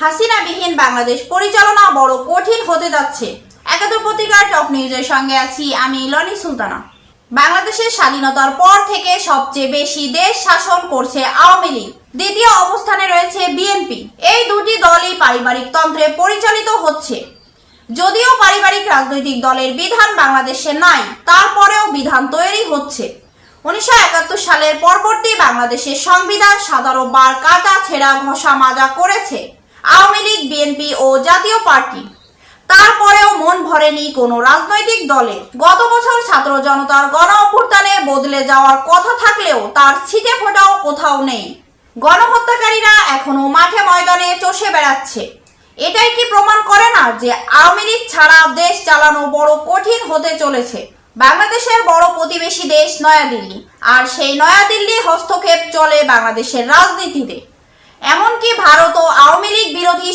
হাসিনাবিহীন বাংলাদেশ পরিচালনা বড় কঠিন হতে যাচ্ছে। একাত্তর পত্রিকার টপ নিউজের সঙ্গে আছি আমি লনি সুলতানা। বাংলাদেশের স্বাধীনতার পর থেকে সবচেয়ে বেশি দেশ শাসন করছে আওয়ামী লীগ। দ্বিতীয় অবস্থানে রয়েছে বিএনপি। এই দুটি দলই পারিবারিক তন্ত্রে পরিচালিত হচ্ছে। যদিও পারিবারিক রাজনৈতিক দলের বিধান বাংলাদেশে নাই, তারপরেও বিধান তৈরি হচ্ছে। উনিশশো একাত্তর সালের পরবর্তী বাংলাদেশের সংবিধান সাধারণ বার কাটা ছেঁড়া ঘষা মাজা করেছে। আওয়ামী লীগ, বিএনপি ও জাতীয় পার্টি। তারপরেও মন ভরেনি কোনো রাজনৈতিক দলে গত বছর ছাত্র জনতার গণ অভ্যুত্থানে বদলে যাওয়ার কথা থাকলেও তার ছিটে ফোটাও কোথাও নেই। গণহত্যাকারীরা এখনও মাঠে ময়দানে চষে বেড়াচ্ছে। এটাই কি প্রমাণ করে না যে আওয়ামী লীগ ছাড়া দেশ চালানো বড় কঠিন হতে চলেছে? বাংলাদেশের বড় প্রতিবেশী দেশ নয়াদিল্লি, আর সেই নয়াদিল্লি হস্তক্ষেপ চলে বাংলাদেশের রাজনীতিতে। এমনকি ভারত ও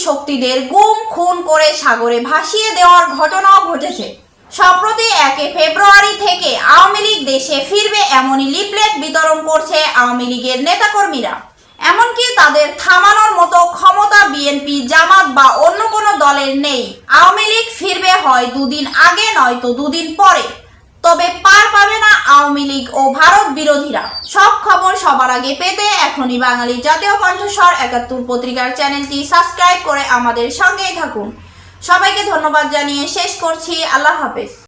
শক্তিদের গুম, খুন করে সাগরে ভাসিয়ে দেওয়ার ঘটনাও ঘটেছে। সম্প্রতি একে ফেব্রুয়ারি থেকে আওয়ামী লীগ দেশে ফিরবে এমনই লিফলেট বিতরণ করছে আওয়ামী লীগের নেতাকর্মীরা। এমনকি তাদের থামানোর মতো ক্ষমতা বিএনপি, জামাত বা অন্য কোনো দলের নেই। আওয়ামী লীগ ফিরবে হয় দুদিন আগে, নয়তো দুদিন পরে। তবে পার পাবে না আওয়ামী লীগ ও ভারত বিরোধীরা। সব খবর সবার আগে পেতে এখনই বাঙালি জাতীয় কণ্ঠস্বর একাত্তর পত্রিকার চ্যানেলটি সাবস্ক্রাইব করে আমাদের সঙ্গেই থাকুন। সবাইকে ধন্যবাদ জানিয়ে শেষ করছি। আল্লাহ হাফেজ।